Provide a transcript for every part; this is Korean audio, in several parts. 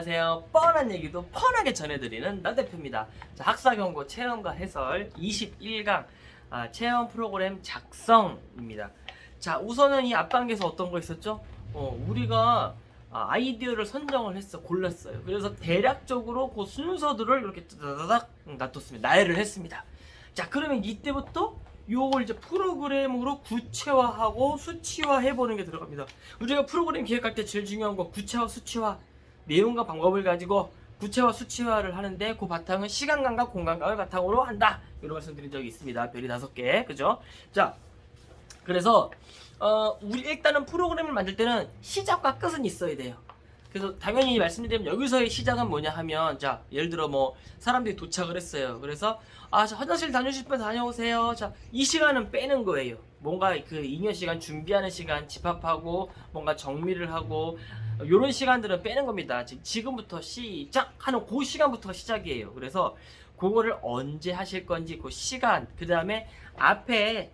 안녕하세요. 뻔한 얘기도 뻔하게 전해드리는 나 대표입니다. 자, 학사 경고 체험과 해설 21강 아, 체험 프로그램 작성입니다. 자, 우선은 이 앞단계에서 어떤 거 있었죠? 어, 우리가 아, 아이디어를 선정을 했어, 골랐어요. 그래서 대략적으로 그 순서들을 이렇게 따다닥 놔뒀습니다. 나열을 했습니다. 자, 그러면 이때부터 요걸 이제 프로그램으로 구체화하고 수치화 해보는 게 들어갑니다. 우리가 프로그램 기획할 때 제일 중요한 거 구체화, 수치화, 내용과 방법을 가지고 구체화, 수치화를 하는데 그 바탕은 시간감과 공간감을 바탕으로 한다. 이런 말씀드린 적이 있습니다. 별이 다섯 개, 그죠? 자, 그래서 어, 우리 일단은 프로그램을 만들 때는 시작과 끝은 있어야 돼요. 그래서 당연히 말씀드리면 여기서의 시작은 뭐냐 하면 자 예를 들어 뭐 사람들이 도착을 했어요. 그래서 아저 화장실 다녀오실 분 다녀오세요. 자 이 시간은 빼는 거예요. 뭔가 그 잉여 시간 준비하는 시간 집합하고 뭔가 정리를 하고 이런 시간들은 빼는 겁니다. 지- 지금부터 시작하는 그 시간부터 시작이에요. 그래서 그거를 언제 하실 건지 그 시간 그 다음에 앞에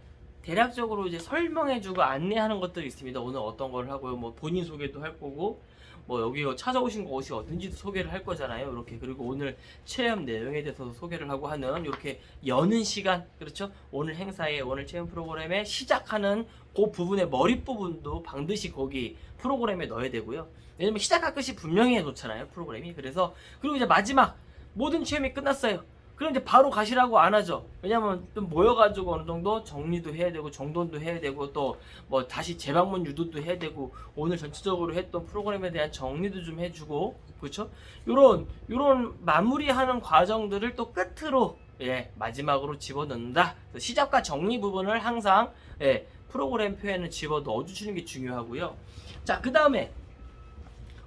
대략적으로 이제 설명해주고 안내하는 것들이 있습니다. 오늘 어떤 걸 하고요. 뭐 본인 소개도 할 거고 뭐 여기 찾아오신 곳이 어딘지도 소개를 할 거잖아요. 이렇게 그리고 오늘 체험 내용에 대해서 소개를 하고 하는 이렇게 여는 시간 그렇죠? 오늘 행사에 오늘 체험 프로그램에 시작하는 그 부분의 머리 부분도 반드시 거기 프로그램에 넣어야 되고요. 왜냐면 시작과 끝이 분명히 해놓잖아요. 프로그램이 그래서 그리고 이제 마지막 모든 체험이 끝났어요. 그럼 이제 바로 가시라고 안 하죠. 왜냐면 좀 모여가지고 어느 정도 정리도 해야 되고 정돈도 해야 되고 또 뭐 다시 재방문 유도도 해야 되고 오늘 전체적으로 했던 프로그램에 대한 정리도 좀 해주고 그렇죠? 요런 요런 마무리하는 과정들을 또 끝으로 예 마지막으로 집어넣는다. 시작과 정리 부분을 항상 예 프로그램 표에는 집어 넣어주시는 게 중요하고요. 자 그 다음에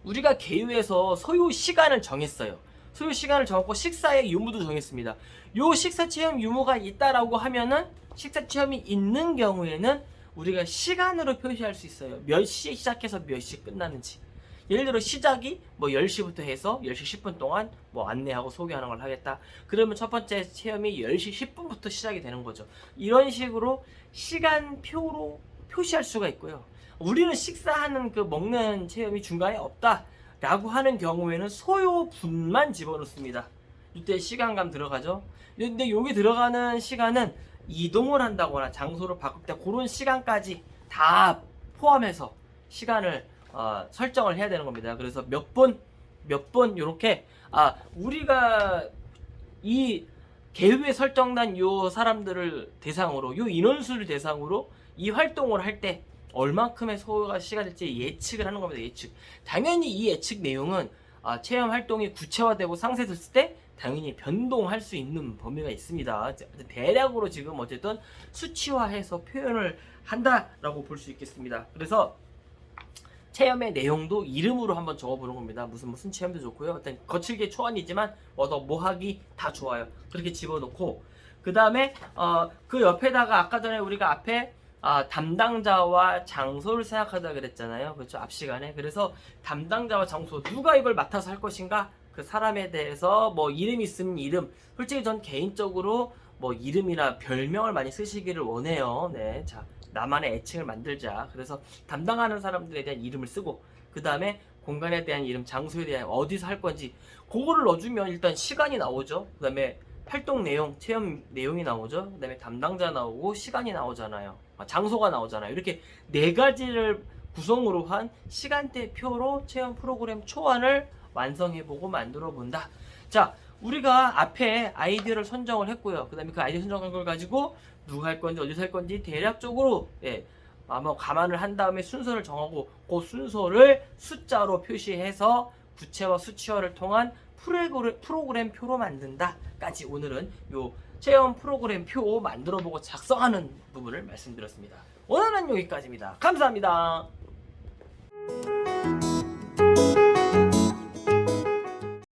우리가 개요에서 소요 시간을 정했어요. 소요 시간을 정했고 식사의 유무도 정했습니다. 요 식사 체험 유무가 있다라고 하면은 식사 체험이 있는 경우에는 우리가 시간으로 표시할 수 있어요. 몇 시에 시작해서 몇시 끝나는지. 예를 들어 시작이 뭐 10시부터 해서 10시 10분 동안 뭐 안내하고 소개하는 걸 하겠다. 그러면 첫 번째 체험이 10시 10분부터 시작이 되는 거죠. 이런 식으로 시간표로 표시할 수가 있고요. 우리는 식사하는 그 먹는 체험이 중간에 없다. 라고 하는 경우에는 소요 분만 집어넣습니다. 이때 시간감 들어가죠. 근데 여기 들어가는 시간은 이동을 한다거나 장소를 바꿀 때 그런 시간까지 다 포함해서 시간을 어, 설정을 해야 되는 겁니다. 그래서 몇 분, 몇 분, 요렇게, 아, 우리가 이 계획에 설정된 요 사람들을 대상으로, 요 인원수를 대상으로 이 활동을 할 때 얼만큼의 소요가 시간 될지 예측을 하는 겁니다. 예측. 당연히 이 예측 내용은 아, 체험 활동이 구체화되고 상세됐을 때 당연히 변동할 수 있는 범위가 있습니다. 대략으로 지금 어쨌든 수치화해서 표현을 한다라고 볼 수 있겠습니다. 그래서 체험의 내용도 이름으로 한번 적어보는 겁니다. 무슨 무슨 체험도 좋고요. 일단 거칠게 초안이지만 뭐더 뭐하기 다 좋아요. 그렇게 집어넣고 그 다음에 어, 그 옆에다가 아까 전에 우리가 앞에 아, 담당자와 장소를 생각하자 그랬잖아요. 그렇죠. 앞 시간에. 그래서 담당자와 장소 누가 이걸 맡아서 할 것인가? 그 사람에 대해서 뭐 이름 있으면 이름. 솔직히 전 개인적으로 뭐 이름이나 별명을 많이 쓰시기를 원해요. 네. 자, 나만의 애칭을 만들자. 그래서 담당하는 사람들에 대한 이름을 쓰고 그 다음에 공간에 대한 이름, 장소에 대한 어디서 할 건지 그거를 넣어주면 일단 시간이 나오죠. 그 다음에 활동 내용, 체험 내용이 나오죠. 그 다음에 담당자 나오고 시간이 나오잖아요. 아, 장소가 나오잖아요. 이렇게 네 가지를 구성으로 한 시간대표로 체험 프로그램 초안을 완성해보고 만들어 본다. 자, 우리가 앞에 아이디어를 선정을 했고요. 그 다음에 그 아이디어 선정한 걸 가지고 누가 할 건지 어디서 할 건지 대략적으로 예, 아마 감안을 한 다음에 순서를 정하고 그 순서를 숫자로 표시해서 구체화 수치화를 통한 프로그램, 프로그램 표로 만든다까지 오늘은 요 체험 프로그램 표 만들어보고 작성하는 부분을 말씀드렸습니다. 오늘은 여기까지입니다. 감사합니다.